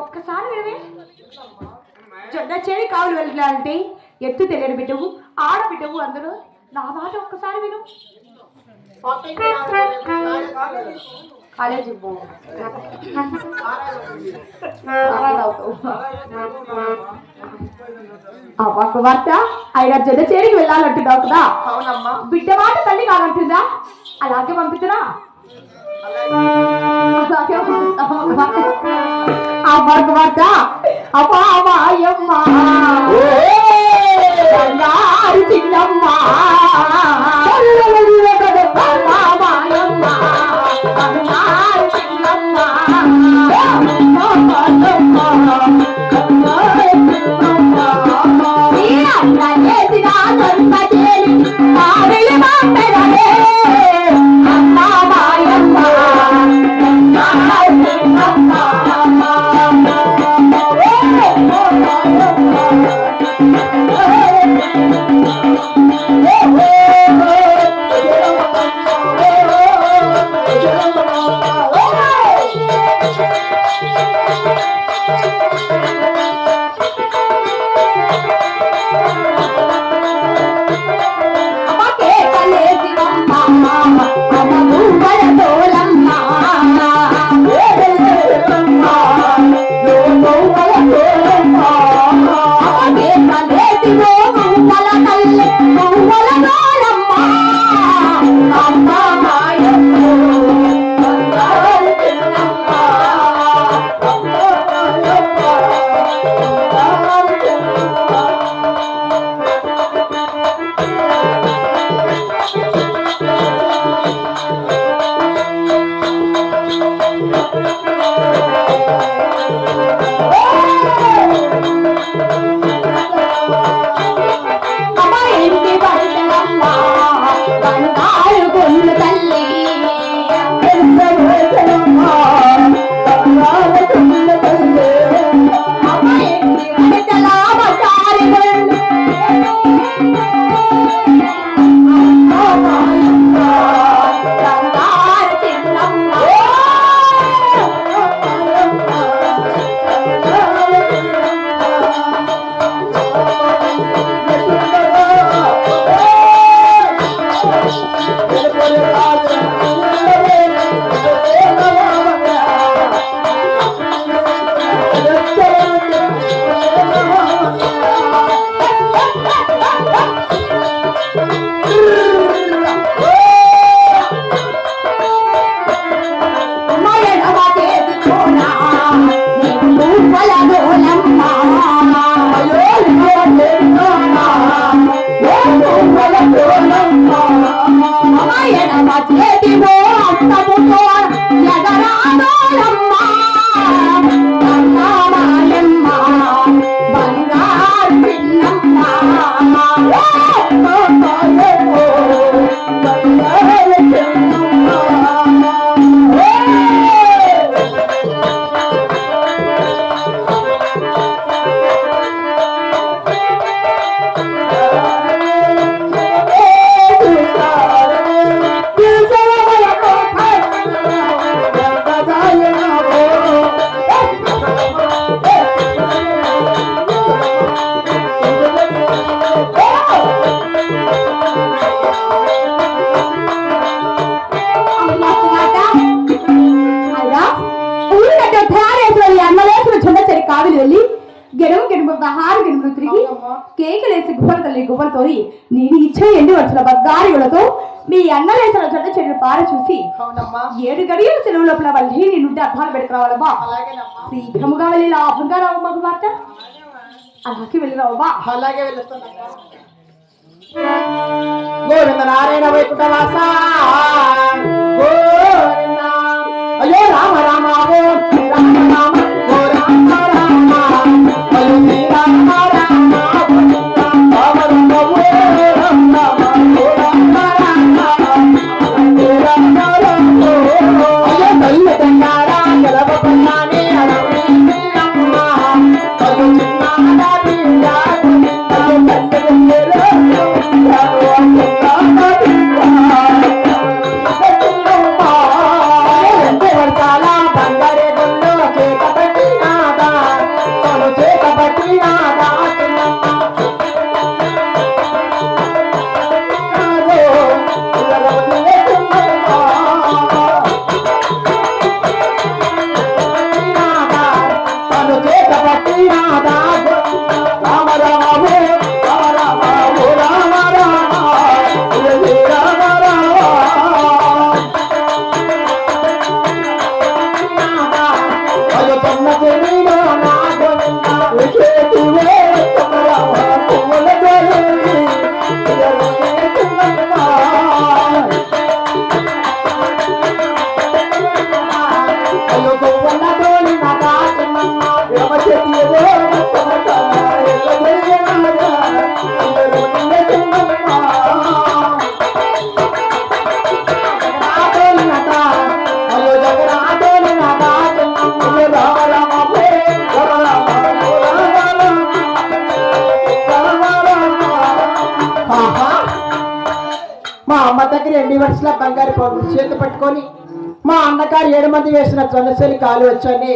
ఒక్కసారి వినవే. జొన్న చేరి కావులు వెళ్ళాలంటే ఎత్తు తెలియని బిడ్డవు ఆడ బిడ్డవు అందరూ నా మాట ఒక్కసారి విను. కాలేజీ పో. పక్క వార్త ఆయన జొన్న చేరికి వెళ్ళాలంటున్నావు కదా? బిడ్డ మాట తల్లి కాదంటుందా? అలాగే పంపితురా అలాగే పంపిస్తావా? ఆ పక్క వార్త भले Mama, yeah, I'm not ready, boy. తల్లి గువ్వలతో నేను ఇచ్చే ఎన్ని వచ్చిన బంగారులతో మీ అన్నలేసిన జొన్న చెడు పార చూసి అవునమ్మా. ఏడు గడియల చెరువు లోపల వెళ్ళి నేనుంటే అర్థాలు పెట్టుకురావాలమ్మా శీఘ్రముగా వెళ్ళి లాభంగా రావు మాకు మాట అలాగే వెళ్ళి రావమ్మా అలాగే గోవింద నారాయణ వైకుంఠవాస. అయ్యో రామ. మా అమ్మ దగ్గర ఎన్ని వర్షాల బంగారు పౌరులు చేతి పట్టుకొని మా అన్నగారు ఏడు మంది వేసిన జొన్నసెలి కాలు వచ్చాని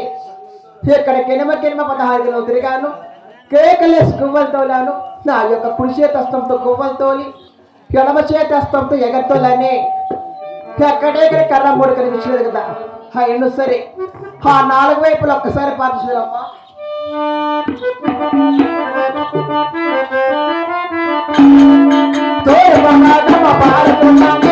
ఇక్కడ కినమ కినమ పదహారు కిలో తిరిగాను. కేకలేసి గువ్వలు తోలాను. నా యొక్క కుడి చేతి హస్తంతో గువ్వలు తోలి ఎడమ చేతి హస్తంతో ఎగరతోలని ఎక్కడెక్కడ కర్ర మూడు కనిపించలేదు కదా. ఆ ఎన్ను సరే ఆ నాలుగు వైపులు ఒక్కసారి పాటించదమ్మా. తోడు পার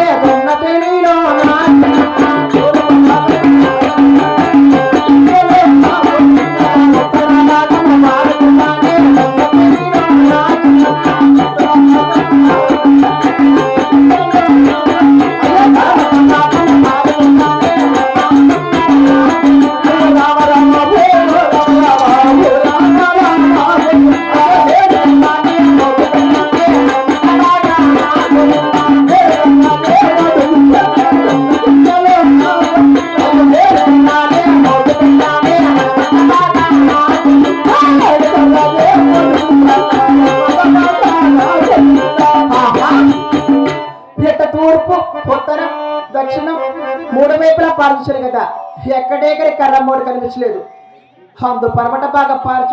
మూడు కదా? ఎక్కడెక్కడ కర్ర మూడు కనిపించలేదు. అందు పరమట బాగా పాల్చు